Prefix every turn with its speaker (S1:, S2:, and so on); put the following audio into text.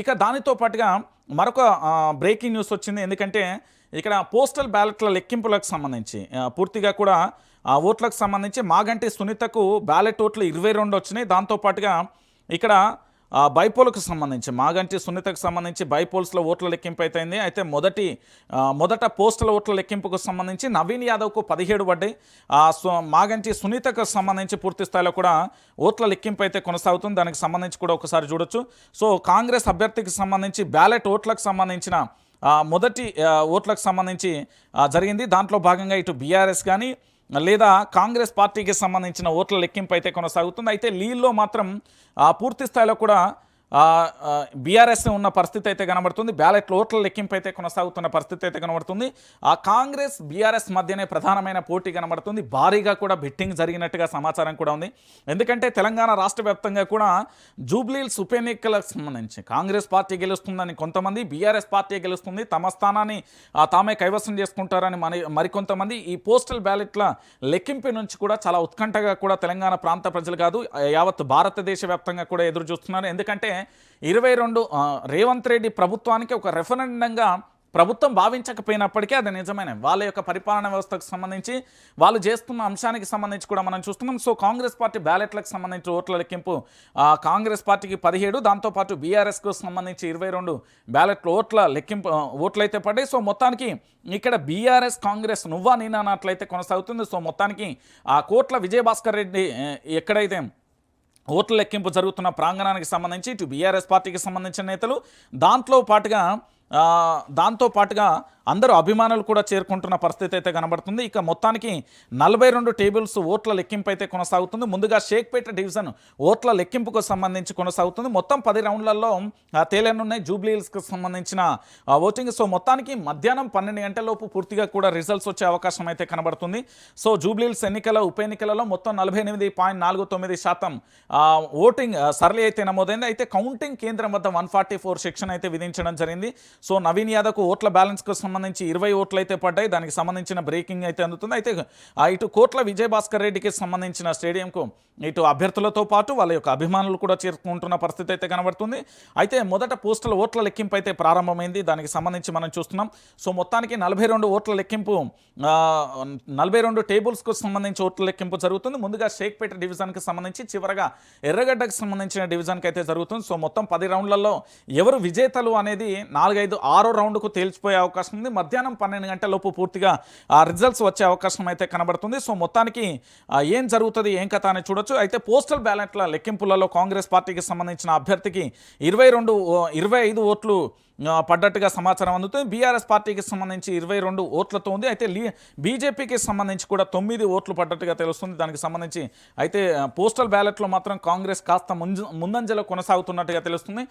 S1: ఇక దానితో పాటుగా మరొక బ్రేకింగ్ న్యూస్ వచ్చింది. ఎందుకంటే ఇక్కడ పోస్టల్ బ్యాలెట్ల లెక్కింపులకు సంబంధించి పూర్తిగా కూడా ఆ ఓట్లకు సంబంధించి మాగంటి సునీతకు బ్యాలెట్ ఓట్లు ఇరవై రెండు వచ్చినాయి. దాంతోపాటుగా ఇక్కడ బైపోల్కు సంబంధించి మాగంటి సునీతకు సంబంధించి బైపోల్స్లో ఓట్ల లెక్కింపు అయిపోయింది అయితే మొదటి మొదట పోస్టుల ఓట్ల లెక్కింపుకు సంబంధించి నవీన్ యాదవ్కు పదిహేడు పడ్డాయి. మాగంటి సునీతకు సంబంధించి పూర్తి స్థాయిలో కూడా ఓట్ల లెక్కింపు అయితే కొనసాగుతుంది. దానికి సంబంధించి కూడా ఒకసారి చూడొచ్చు. సో కాంగ్రెస్ అభ్యర్థికి సంబంధించి బ్యాలెట్ ఓట్లకు సంబంధించిన మొదటి ఓట్లకు సంబంధించి జరిగింది. దాంట్లో భాగంగా ఇటు బీఆర్ఎస్ కానీ లేదా కాంగ్రెస్ పార్టీకి సంబంధించిన ఓట్ల లెక్కింపు అయితే కొనసాగుతుంది. అయితే లీల్లో మాత్రం ఆ, పూర్తి స్థాయిలో కూడా బీఆర్ఎస్ ఉన్న పరిస్థితి అయితే కనబడుతుంది. బ్యాలెట్ ఓట్ల లెక్కింపు అయితే కొనసాగుతున్న పరిస్థితి అయితే కనబడుతుంది. ఆ కాంగ్రెస్ బీఆర్ఎస్ మధ్యనే ప్రధానమైన పోటీ కనబడుతుంది. భారీగా కూడా బెట్టింగ్ జరిగినట్టుగా సమాచారం కూడా ఉంది. ఎందుకంటే తెలంగాణ రాష్ట్ర వ్యాప్తంగా కూడా జూబ్లీల్స్ ఉప ఎన్నికలకు సంబంధించి కాంగ్రెస్ పార్టీ గెలుస్తుందని కొంతమంది బీఆర్ఎస్ పార్టీ గెలుస్తుంది. తమ స్థానాన్ని తామే కైవసం చేసుకుంటారని మరి మరికొంతమంది ఈ పోస్టల్ బ్యాలెట్ల లెక్కింపు నుంచి కూడా చాలా ఉత్కంఠగా కూడా తెలంగాణ ప్రాంత ప్రజలు కాదు యావత్ భారతదేశ వ్యాప్తంగా కూడా ఎదురు చూస్తున్నారు ఎందుకంటే ఇరవై రెండు రేవంత్ రెడ్డి ప్రభుత్వానికి ఒక రెఫరెండంగా ప్రభుత్వం భావించకపోయినప్పటికీ అది నిజమైన. వాళ్ళ యొక్క పరిపాలన వ్యవస్థకు సంబంధించి వాళ్ళు చేస్తున్న అంశానికి సంబంధించి కూడా మనం చూస్తున్నాం. సో కాంగ్రెస్ పార్టీ బ్యాలెట్లకు సంబంధించి ఓట్ల లెక్కింపు కాంగ్రెస్ పార్టీకి పదిహేడు దాంతోపాటు బీఆర్ఎస్కు సంబంధించి ఇరవై రెండు బ్యాలెట్లు ఓట్ల లెక్కింపు ఆ, ఓట్లు అయితే పడ్డాయి. సో మొత్తానికి ఇక్కడ బీఆర్ఎస్ కాంగ్రెస్ నువ్వా నేనా అన్నట్లయితే కొనసాగుతుంది. సో మొత్తానికి ఆ కోట్ల విజయభాస్కర్ రెడ్డి ఎక్కడైతే ఓట్ల లెక్కింపు జరుగుతున్న ప్రాంగణానికి సంబంధించి ఇటు బీఆర్ఎస్ పార్టీకి సంబంధించిన నేతలు దాంట్లో పాటుగా దాంతో పాటుగా అందరూ అభిమానులు కూడా చేరుకుంటున్న పరిస్థితి అయితే కనబడుతుంది. ఇక మొత్తానికి నలభై రెండు టేబుల్స్ ఓట్ల లెక్కింపు అయితే కొనసాగుతుంది. ముందుగా షేక్పేట డివిజన్ ఓట్ల లెక్కింపుకు సంబంధించి కొనసాగుతుంది. మొత్తం పది రౌండ్లలో తేలనున్నాయి జూబ్లీ హిల్స్కి సంబంధించిన ఓటింగ్. సో మొత్తానికి మధ్యాహ్నం పన్నెండు గంటలలోపు పూర్తిగా కూడా రిజల్ట్స్ వచ్చే అవకాశం అయితే కనబడుతుంది. సో జూబ్లీ హిల్స్ ఎన్నికల ఉప ఎన్నికలలో మొత్తం నలభై ఎనిమిది పాయింట్ నాలుగు తొమ్మిది శాతం ఓటింగ్ సరళి అయితే నమోదైంది. అయితే కౌంటింగ్ కేంద్రం వద్ద వన్ ఫార్టీ ఫోర్ సెక్షన్ అయితే విధించడం జరిగింది. సో నవీన్ యాదవ్కు ఓట్ల బ్యాలెన్స్కు సంబంధించి ఇరవై ఓట్లు అయితే పడ్డాయి. దానికి సంబంధించిన బ్రేకింగ్ అయితే అందుతుంది. అయితే ఇటు కోట్ల విజయభాస్కర్ రెడ్డికి సంబంధించిన స్టేడియంకు ఇటు అభ్యర్థులతో పాటు వాళ్ళ యొక్క అభిమానులు కూడా చేరుకుంటున్న పరిస్థితి అయితే కనబడుతుంది. అయితే మొదట పోస్టల్ ఓట్ల లెక్కింపు అయితే ప్రారంభమైంది. దానికి సంబంధించి మనం చూస్తున్నాం. సో మొత్తానికి నలభై రెండు ఓట్ల లెక్కింపు నలభై రెండు టేబుల్స్కు సంబంధించి ఓట్ల లెక్కింపు జరుగుతుంది. ముందుగా షేక్పేట డివిజన్కి సంబంధించి చివరగా ఎర్రగడ్డకు సంబంధించిన డివిజన్కి అయితే జరుగుతుంది. సో మొత్తం పది రౌండ్లలో ఎవరు విజేతలు అనేది నాలుగైదు ఆరో రౌండ్కు తేల్చిపోయే అవకాశం ఉంది. మధ్యాహ్నం పన్నెండు గంటలలోపు పూర్తిగా ఆ రిజల్ట్స్ వచ్చే అవకాశం అయితే కనబడుతుంది. సో మొత్తానికి ఏం జరుగుతుంది ఏం కథ అని చూడొచ్చు. అయితే పోస్టల్ బ్యాలెట్ల లెక్కింపులలో కాంగ్రెస్ పార్టీకి సంబంధించిన అభ్యర్థికి ఇరవై రెండు ఇరవై ఐదు ఓట్లు పడ్డట్టుగా సమాచారం అందుతుంది. బీఆర్ఎస్ పార్టీకి సంబంధించి ఇరవై రెండు ఓట్లతో ఉంది. అయితే లీ బీజేపీకి సంబంధించి కూడా తొమ్మిది ఓట్లు పడ్డట్టుగా తెలుస్తుంది. దానికి సంబంధించి అయితే పోస్టల్ బ్యాలెట్లో మాత్రం కాంగ్రెస్ కాస్త ముందంజలో కొనసాగుతున్నట్టుగా తెలుస్తుంది.